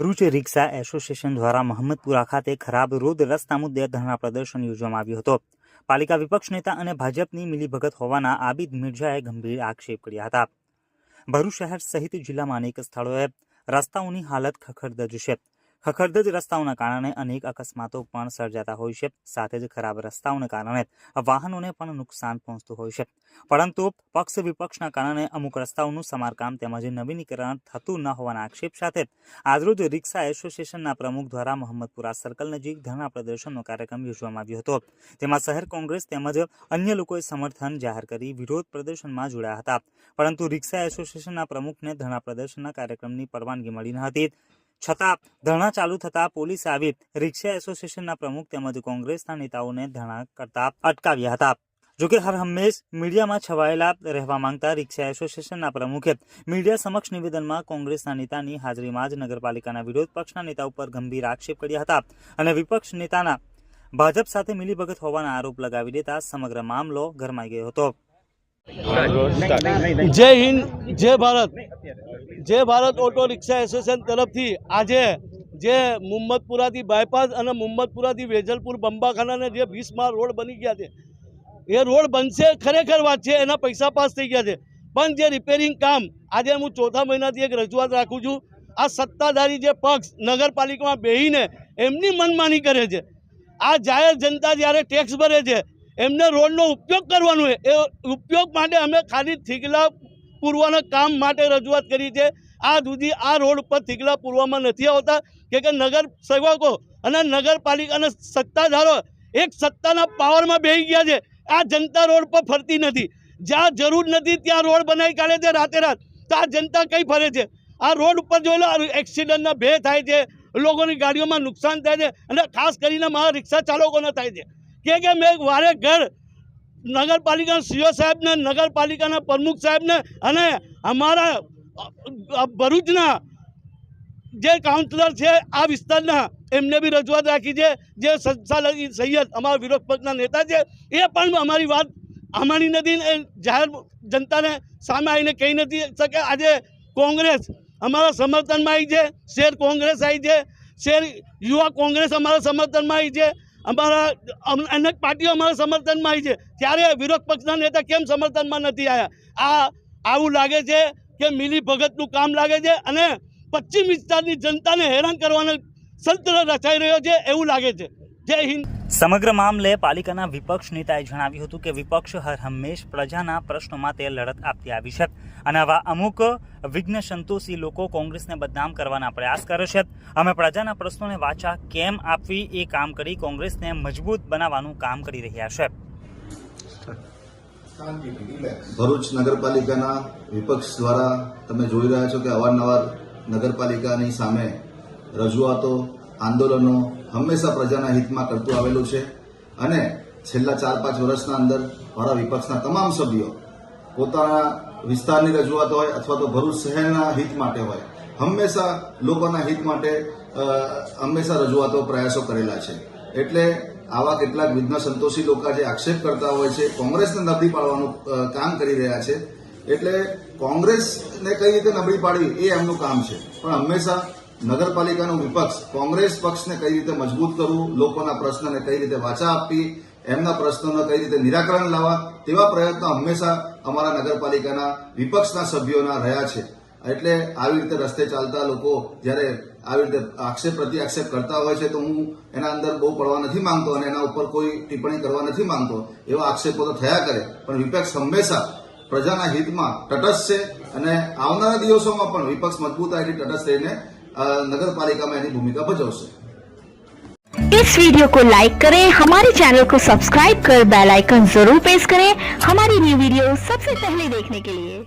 ભરૂચ રિક્ષા association દ્વારા મહમ્મદપુરા ખાતે ખરાબ રોડ રસ્તા મુદ્દે ધરણા પ્રદર્શન યોજવામાં આવ્યું હતું. પાલિકા વિપક્ષ નેતા અને ભાજપની મિલીભગત હોવાના આબિદ મિર્જાએ ગંભીર આક્ષેપ કર્યા હતા. ભરૂચ શહેર સહિત જિલ્લામાં અનેક સ્થળોએ રસ્તાઓની હાલત ખખડદજ છે. ખખડધજ રસ્તાઓના કારણે અનેક અકસ્માતો પણ સર્જાતા હોય છે. સાથે જ ખરાબ રસ્તાઓને કારણે વાહનોને પણ નુકસાન પહોંચતું હોય છે. પરંતુ પક્ષ વિપક્ષના કારણે અમુક રસ્તાઓનું સમારકામ તેમજ નવીનીકરણ થતું ન હોવાના આક્ષેપ સાથે આજરોજ રિક્ષા એસોસિએશનના પ્રમુખ દ્વારા મોહમ્મદપુરા સર્કલ નજીક ધરણા પ્રદર્શનનો કાર્યક્રમ યોજવામાં આવ્યો હતો. તેમાં શહેર કોંગ્રેસ તેમજ અન્ય લોકોએ સમર્થન જાહેર કરી વિરોધ પ્રદર્શનમાં જોડાયા હતા. પરંતુ રિક્ષા એસોસિએશનના પ્રમુખને ધરણા પ્રદર્શનના કાર્યક્રમની પરવાનગી મળી ન હતી. છતાં ધરણા ચાલુ થતા પોલીસ આવી રિક્ષા એસોસિએશનના પ્રમુખ તેમજ કોંગ્રેસના નેતાઓને ધરણા કરતા અટકાવ્યા હતા. જોકે હર હંમેશ મીડિયામાં છવાયેલા રહેવા માંગતા રિક્ષા એસોસિએશનના પ્રમુખે મીડિયા સમક્ષ નિવેદનમાં કોંગ્રેસના નેતાની હાજરીમાં જ નગરપાલિકાના વિરોધ પક્ષના નેતા ઉપર ગંભીર આક્ષેપ કર્યા હતા અને વિપક્ષ નેતાના ભાજપ સાથે મિલીભગત હોવાના આરોપ લગાવી દેતા સમગ્ર મામલો ગરમાઈ ગયો હતો. જય હિન્દ, જય ભારત. જય ભારત ઓટો રિક્ષા એસોસિએશન તરફથી આજે જે મુહમ્મદપુરાથી બાયપાસ અને મુહમ્મદપુરાથી વેજલપુર બંબાખાનાને જે વીસમાં રોડ બની ગયા છે, એ રોડ બનશે ખરેખર વાત છે, એના પૈસા પાસ થઈ ગયા છે. પણ જે રિપેરિંગ કામ, આજે હું ચોથા મહિનાથી એક રજૂઆત રાખું છું, આ સત્તાધારી જે પક્ષ નગરપાલિકામાં બેહીને એમની મનમાની કરે છે. આ જાહેર જનતા જ્યારે ટેક્સ ભરે છે એમને રોડનો ઉપયોગ કરવાનો છે. એ ઉપયોગ માટે અમે ખાલી થીગલા પૂરવાના કામ માટે રજૂઆત કરી છે. આ સુધી આ રોડ ઉપર થીગલા પૂરવામાં નથી આવતા. કે કે નગર સેવકો અને નગરપાલિકાના સત્તાધારો એક સત્તાના પાવરમાં બેહી ગયા છે. આ જનતા રોડ પર ફરતી નથી. જ્યાં જરૂર નથી ત્યાં રોડ બનાવી કાઢે છે રાતે રાત. તો આ જનતા કઈ ફરે છે? આ રોડ ઉપર જોઈ લો એક્સિડન્ટના ભે થાય છે. લોકોની ગાડીઓમાં નુકસાન થાય છે અને ખાસ કરીને મારા રિક્ષા ચાલકોને થાય છે. કે કે મેં વારે ઘર નગરપાલિકાના સીઓ સાહેબને, નગરપાલિકાના પ્રમુખ સાહેબને અને અમારા ભરૂચના જે કાઉન્સિલર છે આ વિસ્તારના એમને બી રજૂઆત રાખી છે. જે સંસાલ સૈયદ અમારા વિરોધ પક્ષના નેતા છે, એ પણ અમારી વાત અમારી નથી એ જાહેર જનતાને સામે આવીને કહી નથી શકે. આજે કોંગ્રેસ અમારા સમર્થનમાં આવી છે, શેર કોંગ્રેસ આવી છે, શેર યુવા કોંગ્રેસ અમારા સમર્થનમાં આવી છે. અમારા અનેક પાર્ટીઓ અમારા સમર્થનમાં આવી છે. ત્યારે વિરોધ પક્ષના નેતા કેમ સમર્થનમાં નથી આવ્યા આ, આવું લાગે છે કે મિલી ભગતનું કામ લાગે છે અને પશ્ચિમ વિસ્તારની જનતાને હેરાન કરવાનો સંત્ર રચાઈ રહ્યો છે એવું લાગે છે. જય હિન્દ. સમગ્ર મામલે પાલિકાના વિપક્ષ નેતાએ જણાવ્યું હતું કે વિપક્ષ હર હંમેશ પ્રજાના પ્રશ્નોમાં તે લડત આપતી આવી છે અને આવા અમુક વિઘ્ન સંતોષી લોકો કોંગ્રેસને બદનામ કરવાના પ્રયાસ કરે છે. અમે પ્રજાના પ્રશ્નોને વાચા કેમ આપવી એ કામ કરી કોંગ્રેસને મજબૂત બનાવવાનું કામ કરી રહ્યા છે. ભરૂચ નગરપાલિકાના વિપક્ષ દ્વારા તમે જોઈ રહ્યા છો કે અવારનવાર નગરપાલિકાની સામે રજૂઆતો, આંદોલનો હંમેશા પ્રજાના હિતમાં કરતું આવેલું છે અને છેલ્લા ચાર પાંચ વર્ષના અંદર મારા વિપક્ષના તમામ સભ્યો પોતાના વિસ્તારની રજૂઆત હોય અથવા તો ભરૂચ શહેરના હિત માટે હોય, હંમેશા લોકોના હિત માટે હંમેશા રજૂઆતો, પ્રયાસો કરેલા છે. એટલે આવા કેટલાક વિઘ્ન સંતોષી લોકો જે આક્ષેપ કરતા હોય છે, કોંગ્રેસને નબળી પાડવાનું કામ કરી રહ્યા છે. એટલે કોંગ્રેસને કઈ રીતે નબળી પાડવી એ એમનું કામ છે. પણ હંમેશા નગરપાલિકાનું વિપક્ષ કોંગ્રેસ પક્ષને કઈ રીતે મજબૂત કરવું, લોકોના પ્રશ્નને કઈ રીતે વાચા આપવી, એમના પ્રશ્નોને કઈ રીતે નિરાકરણ લાવવા, તેવા પ્રયત્નો હંમેશા અમારા નગરપાલિકાના વિપક્ષના સભ્યોના રહ્યા છે. એટલે આવી રીતે રસ્તે ચાલતા લોકો જ્યારે આવી રીતે આક્ષેપ પ્રતિ આક્ષેપ કરતા હોય છે, તો હું એના અંદર બહુ પડવા નથી માંગતો અને એના ઉપર કોઈ ટિપ્પણી કરવા નથી માંગતો. એવા આક્ષેપો તો થયા કરે, પણ વિપક્ષ હંમેશા પ્રજાના હિતમાં તટસ્થ છે અને આવનારા દિવસોમાં પણ વિપક્ષ મજબૂતાઈથી તટસ્થ રહીને नगरपालिका में एनी भूमिका भजवशे इस वीडियो को लाइक करें हमारे चैनल को सब्सक्राइब कर बेल आइकन जरूर प्रेस करें हमारी न्यू वीडियो सबसे पहले देखने के लिए